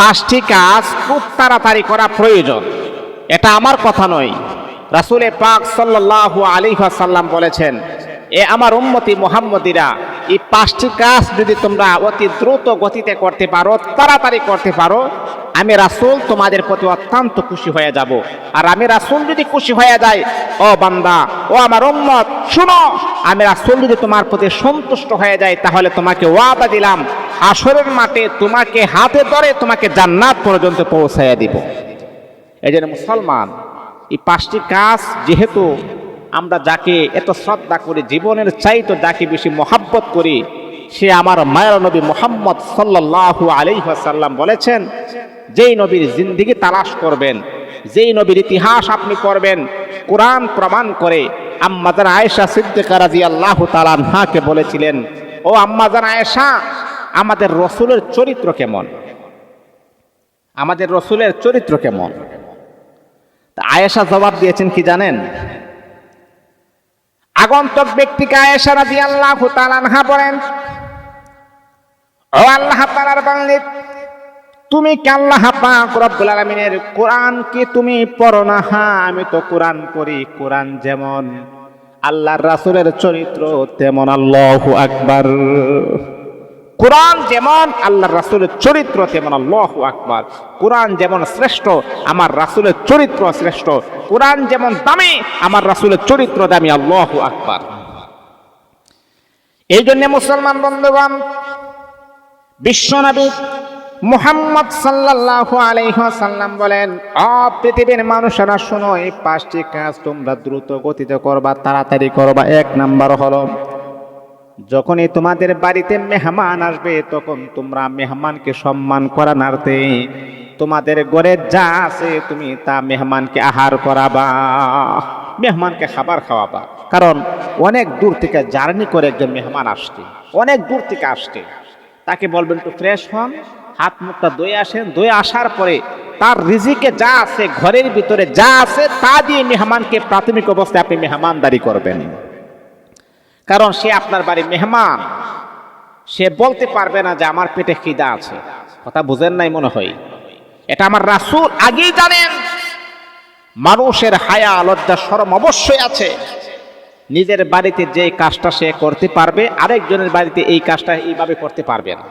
পাঁচটি কাজ খুব তাড়াতাড়ি করা প্রয়োজন। এটা আমার কথা নয়। রাসুলে পাক সাল্লাহ আলী সাল্লাম বলেছেন, এ আমার উন্মতি মোহাম্মদিরা, এই পাঁচটি কাজ যদি তোমরা অতি দ্রুত গতিতে করতে পারো, তাড়াতাড়ি করতে পারো আমি রাসুল তোমাদের প্রতি অত্যন্ত খুশি হয়ে যাব। আর আমি রাসূল যদি খুশি হয়ে যায় ও বান্দা, ও আমার উম্মত, শুনো, আমি রাসুল যদি তোমার প্রতি সন্তুষ্ট হয়ে যায় তাহলে তোমাকে ওয়াদা দিলাম আসরের মাঠে তোমাকে হাতে ধরে তোমাকে জান্নাত পর্যন্ত পৌঁছাইয়া দিব। এই জন্য মুসলমান, এই পাঁচটি কাজ যেহেতু আমরা যাকে এত শ্রদ্ধা করি, জীবনের চাইতো যাকে বেশি মহাব্বত করি, সে আমার মায়ের নবী মোহাম্মদ সাল্লাল্লাহু আলাইহাসাল্লাম বলেছেন যেই নবীর জিন্দিগি তালাশ করবেন, যেই নবীর ইতিহাস আপনি করবেন কোরআন প্রমাণ করে আম্মাজান আয়েশা সিদ্দিকা রাজি আল্লাহ তালানহাকে বলেছিলেন, ও আম্মাজান আয়েশা, আমাদের রসুলের চরিত্র কেমন? আমাদের রসুলের চরিত্র কেমন? আয়েশা জবাব দিয়েছেন কি জানেন? আগন্তক ব্যক্তিকে আয়েশা রাজি আল্লাহ তালানহা বলেন, ও আল্লাহ তালার বাংলি তুমি কি আল্লাহ পাক রব্বুল আলামিনের কোরআন কি তুমি পড়ো না? হ্যাঁ আমি তো কোরআন পড়ি, কোরআন যেমন আল্লাহর রাসূলের চরিত্র, তেমন আল্লাহু আকবার। কোরআন যেমন আল্লাহর রাসূলের চরিত্র, তেমন আল্লাহু আকবার। কোরআন যেমন শ্রেষ্ঠ, আমার রাসূলের চরিত্র শ্রেষ্ঠ। কোরআন যেমন দামি, আমার রাসূলের চরিত্র দামি, আল্লাহু আকবার। এই জন্য মুসলমান বন্ধুগণ বিশ্বনবী মুহাম্মদ সাল্লাল্লাহু আলাইহি সাল্লাম বলেন পৃথিবীর মানুষেরা শোনো, এই পাঁচটি কাজ তোমরা দ্রুত গতিতে করবা, তাড়াতাড়ি করবা। এক নাম্বার হলো, যখনই তোমাদের বাড়িতে মেহমান আসবে, তখন তোমরা মেহমানকে সম্মান করা নাড়তে, তোমাদের ঘরে যা আছে তুমি তা মেহমানকে আহার করাবা, মেহমানকে খাবার খাওয়াবা। কারণ অনেক দূর থেকে জার্নি করে একজন মেহমান আসছে, অনেক দূর থেকে আসছে। তাকে বলবেন, একটু ফ্রেশ হন। হাত মুখটা দই আসেন দই আসার পরে তার রিজিকে যা আছে, ঘরের ভিতরে যা আছে, তা দিয়ে মেহমানকে প্রাথমিক অবস্থায় আপনি মেহমানদারি করবেন। কারণ সে আপনার বাড়ি মেহমান। সে বলতে পারবে না যে আমার পেটে খিদা আছে। কথা বুঝেন নাই মনে হয়? এটা আমার রাসূল আগেই জানেন। মানুষের হায়া, লজ্জা সরম অবশ্যই আছে। নিজের বাড়িতে যে কাজটা সে করতে পারবে, আরেকজনের বাড়িতে এই কাজটা এইভাবে করতে পারবে না।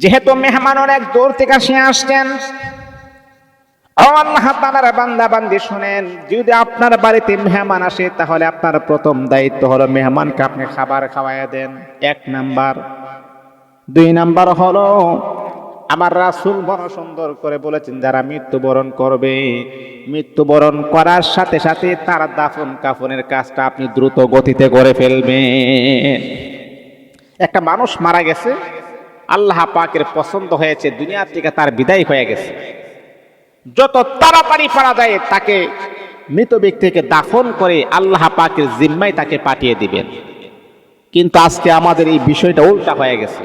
যেহেতু মেহমান অনেক দূর থেকে সে আসছেন, আল্লাহ তাআলার বান্দা বান্দি শুনেন, যদি আপনার বাড়িতে মেহমান আসে, তাহলে আপনার প্রথম দায়িত্ব হলো মেহমানকে আপনি খাবার খাওয়াইয়া দেন। এক নাম্বার। দুই নাম্বার হলো, আমার রাসূল বড় সুন্দর করে বলেছেন, যারা মৃত্যুবরণ করবে, মৃত্যুবরণ করার সাথে সাথে তার দাফন কাফনের কাজটা আপনি দ্রুত গতিতে করে ফেলবেন। একটা মানুষ মারা গেছে আল্লাহ পাকের পছন্দ হয়েছে দুনিয়া থেকে তার বিদায় হয়ে গেছে। যত তাড়াতাড়ি পারা যায়, তাকে মৃত ব্যক্তিকে দাফন করে আল্লাহ পাকের জিম্মায় তাকে পাঠিয়ে দিবেন। কিন্তু আজকে আমাদের এই বিষয়টা উল্টা হয়ে গেছে।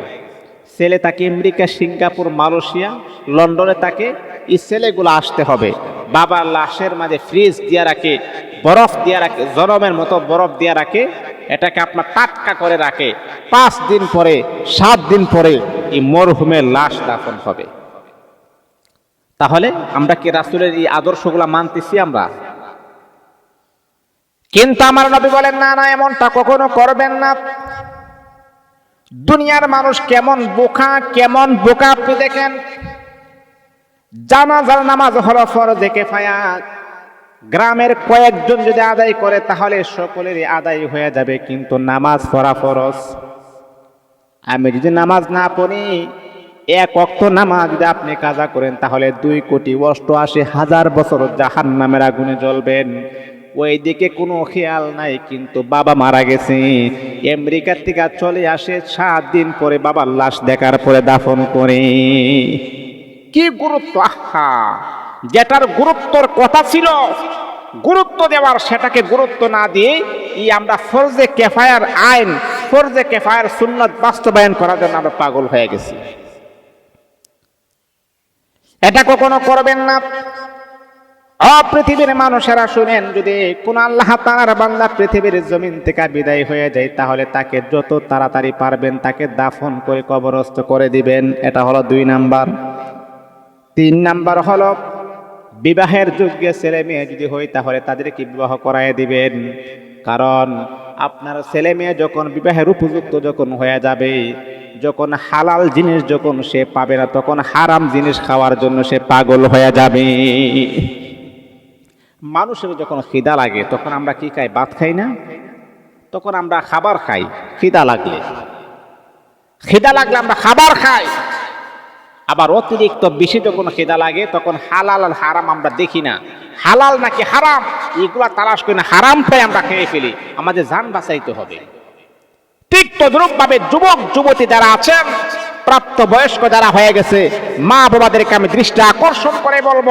ছেলে তাকে আমেরিকা, সিঙ্গাপুর, মালয়েশিয়া, লন্ডনে তাকে এই ছেলেগুলো আসতে হবে। বাবার লাশের মাঝে ফ্রিজ দিয়ে রাখে, বরফ দিয়ে রাখে জরমের মতো বরফ দিয়ে রাখে, এটাকে আপনার টাটকা করে রাখে। পাঁচ দিন পরে, সাত দিন পরে এই মরহুমের লাশ দাফন হবে। তাহলে আমরা কি রাসুলের এই আদর্শগুলা মানতেছি আমরা? কিন্তু আমার নবী বলেন, না না, এমনটা কখনো করবেন না। দুনিয়ার মানুষ কেমন বোকা কেমন বোকা আপনি দেখেন। জানাজার নামাজ হলো ফরজে কেফায়া গ্রামের কয়েকজন যদি আদায় করে, তাহলে সকলেরই আদায় হয়ে যাবে, কিন্তু নামাজ পড়া ফরজ। আমি যদি নামাজ না পড়ি, এক অক্ত নামাজ যদি আপনি কাজা করেন, তাহলে দুই কোটি অষ্টআশি হাজার বছর জাহান নামের আগুনে জ্বলবেন। ওই দিকে কোনো খেয়াল নাই, কিন্তু বাবা মারা গেছে। আমেরিকার থেকে চলে আসে, সাত দিন পরে বাবার লাশ দেখার পরে দাফন করে। কি গুরুত্ব? আহা! যেটার গুরুত্বর কথা ছিল, গুরুত্ব দেওয়ার সেটাকে গুরুত্ব না দিয়ে আমরা ফরজে কেফায়ার আইন ফরজে কেফায়ার সুন্নত বাস্তবায়ন করার জন্য আমরা পাগল হয়ে গেছি। এটা কখনো করবেন না। অ পৃথিবীর মানুষেরা শুনেন, যদি কোন আল্লাহ তাআলার বান্দা পৃথিবীর জমিন থেকে বিদায় হয়ে যায়, তাহলে তাকে যত তাড়াতাড়ি পারবেন, তাকে দাফন করে কবরস্থ করে দিবেন। এটা হলো দুই নাম্বার। তিন নাম্বার হলো, বিবাহের যোগ্য ছেলে মেয়ে যদি হয়, তাহলে তাদেরকে বিবাহ করায় দিবেন। কারণ আপনার ছেলে মেয়ে যখন বিবাহের উপযুক্ত যখন হয়ে যাবে, যখন হালাল জিনিস যখন সে পাবে না, তখন হারাম জিনিস খাওয়ার জন্য সে পাগল হয়ে যাবে। মানুষের যখন খিদা লাগে, তখন আমরা কি খাই? ভাত খাই না? তখন আমরা খাবার খাই, খিদা লাগলে। খিদা লাগলে আমরা খাবার খাই। আবার অতিরিক্ত বেশি যখন খিদা লাগে, তখন হালাল আর হারাম আমরা দেখি না। হালাল নাকি হারাম? এগুলা তালাশ করে না হারামটাই আমরা খেয়ে ফেলি। আমাদের যান বাঁচাইতে হবে। ঠিক তদ্রুপ ভাবে যুবক, যুবতী যারা আছেন প্রাপ্ত বয়স্ক যারা হয়ে গেছে, মা বাবাদেরকে আমি দৃষ্টি আকর্ষণ করে বলব,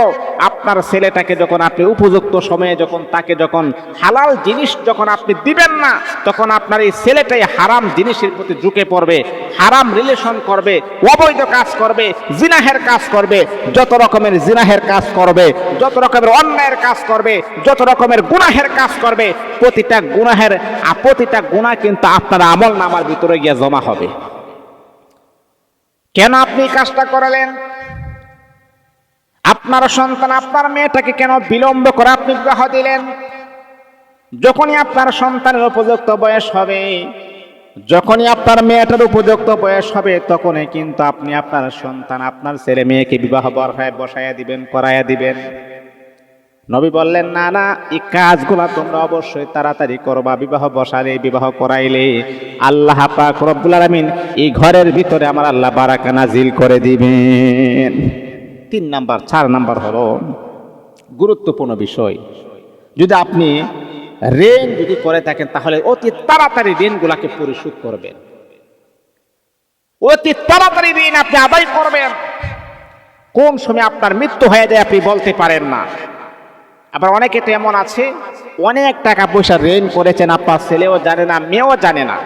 আপনার ছেলেটাকে যখন আপনি উপযুক্ত সময়ে যখন, তাকে যখন হালাল জিনিস যখন আপনি দিবেন না, তখন আপনার এই ছেলেটাই হারাম জিনিসের প্রতি ঝুঁকে পড়বে, হারাম রিলেশন করবে, অবৈধ কাজ করবে, জিনাহের কাজ করবে, যত রকমের জিনাহের কাজ করবে, যত রকমের অন্যায়ের কাজ করবে, যত রকমের গুনাহের কাজ করবে, প্রতিটা গুনাহের, প্রতিটা গুণা কিন্তু আপনার আমল নামার ভিতরে গিয়ে জমা হবে। কেন আপনি কাজটা করালেন? আপনার সন্তান আপনার মেয়েটাকে কেন বিলম্ব করে আপনি বিবাহ দিলেন? যখনই আপনার সন্তানের উপযুক্ত বয়স হবে, যখনই আপনার মেয়েটার উপযুক্ত বয়স হবে, তখনই কিন্তু আপনি আপনার সন্তান, আপনার ছেলে মেয়েকে বিবাহ বরফায় বসাইয়া দিবেন, করাইয়া দিবেন। নবী বললেন, না না, এই কাজগুলা তোমরা অবশ্যই তাড়াতাড়ি করবা, বিবাহ বসালে, বিবাহ করাইলে। আল্লাহ পাক রব্বুল আলামিন এই ঘরের ভিতরে আমার আল্লাহ বারাকা নাজিল করে দিবেন। তিন নাম্বার, চার নাম্বার হলো গুরুত্বপূর্ণ বিষয়। যদি আপনি ঋণ যদি করে থাকেন, তাহলে অতি তাড়াতাড়ি ঋণগুলাকে পরিশোধ করবেন। অতি তাড়াতাড়ি ঋণ আপনি আদায় করবেন। কোন সময় আপনার মৃত্যু হয়ে যায় আপনি বলতে পারেন না। আবার অনেকে তো এমন আছে, অনেক টাকা পয়সা ঋণ করেছেন আপনার ছেলেও জানে না, মেয়েও জানে না।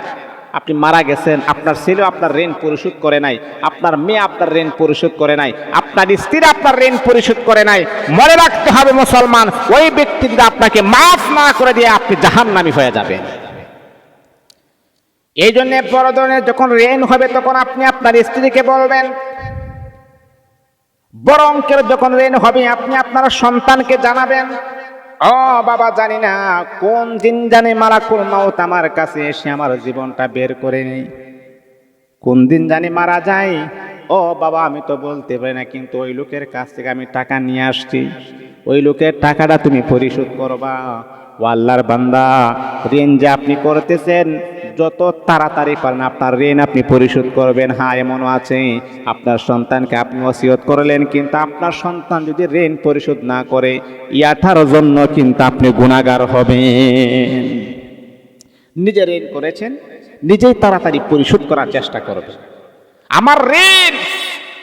আপনি মারা গেছেন, আপনার ছেলেও আপনার ঋণ পরিশোধ করে নাই, আপনার মেয়ে আপনার ঋণ পরিশোধ করে নাই, আপনার স্ত্রী আপনার ঋণ পরিশোধ করে নাই। মনে রাখতে হবে মুসলমান, ওই ব্যক্তি যদি আপনাকে মাফ না করে দিয়ে আপনি জাহান্নামী হয়ে যাবেন। এই জন্য বড় ধরনের যখন ঋণ হবে, তখন আপনি আপনার স্ত্রীকে বলবেন বড় অঙ্কের যখন ঋণ হবে, আপনি আপনার সন্তানকে জানাবেন, ও বাবা, জানি না কোন দিন জানি মারাকুল মাউত আমার কাছে এসে আমার জীবনটা বের করে নেই। কোন দিন জানি মারা যায়। ও বাবা, আমি তো বলতে পারি না, কিন্তু ওই লোকের কাছ থেকে আমি টাকা নিয়ে আসছি। ওই লোকের টাকাটা তুমি পরিশোধ করবা। ও আল্লাহর বান্দা, ঋণ যে আপনি করতেছেন যত তাড়াতাড়ি পারেন, আপনার ঋণ আপনি পরিশোধ করবেন। হ্যাঁ এমনও আছে। আপনার সন্তানকে আপনি ওসিয়ত করলেন, কিন্তু আপনার সন্তান যদি ঋণ পরিশোধ না করে, ইয়াঠার জন্য কিন্তু আপনি গুণাগার হবেন। নিজে ঋণ করেছেন, নিজেই তাড়াতাড়ি পরিশোধ করার চেষ্টা করবেন। আমার ঋণ,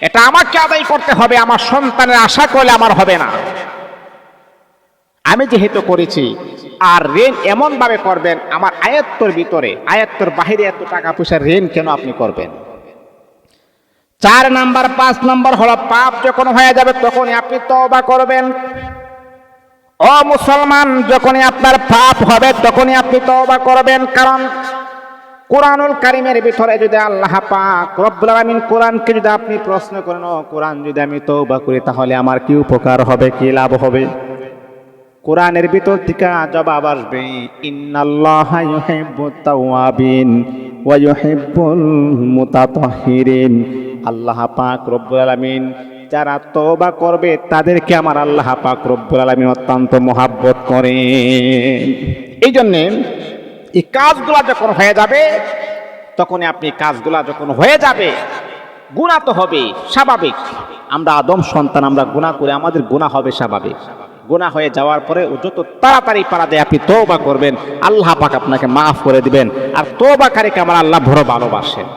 এটা আমাকে আদায় করতে হবে, আমার সন্তানের আশা করলে আমার হবে না। আমি যেহেতু করেছি আর ঋণ এমন ভাবে করবেন, আমার আয়ত্তর ভিতরে, আয়ত্তর বাহিরে এত টাকা পয়সা ঋণ কেন আপনি করবেন? চার নাম্বার, পাঁচ নাম্বার হলো পাপ যখন হয়ে যাবে তখনই আপনি তওবা করবেন। ও মুসলমান, যখনই আপনার পাপ হবে তখনই আপনি তওবা করবেন, কারণ কোরআনুল কারিমের ভিতরে যদি আল্লাহ পাক রব্বুল আলামিন কোরআনকে যদি আপনি প্রশ্ন করেন কোরআন যদি আমি তওবা করি, তাহলে আমার কি উপকার হবে, কি লাভ হবে? কোরআনের ভিতর থেকে জবাব আসবে, ইন্নাল্লাহ ইউহিব্বুত তাওয়াবিন ওয়া ইউহিব্বুল মুতাতাহহিরিন আল্লাহ পাক রব্বুল আলামিন যারা তওবা করবে, তাদেরকে আমার আল্লাহ পাক রব্বুল আলামিন অত্যন্ত মহাব্বত করেন। এই জন্যে এই কাজগুলা যখন হয়ে যাবে, তখনই আপনি কাজগুলা যখন হয়ে যাবে গুণা তো হবে স্বাভাবিক। আমরা আদম সন্তান, আমরা গুণা করে আমাদের গুণা হবে স্বাভাবিক। গুণা হয়ে যাওয়ার পরে যত তাড়াতাড়ি পারা দেয়, আপনি তৌবা করবেন। আল্লাহ পাক আপনাকে মাফ করে দিবেন। আর তৌবাকারীকে আমার আল্লাহ বড় ভালোবাসেন।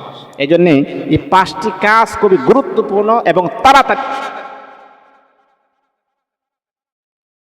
এই জন্যে এই পাঁচটি কাজ খুবই গুরুত্বপূর্ণ এবং তাড়াতাড়ি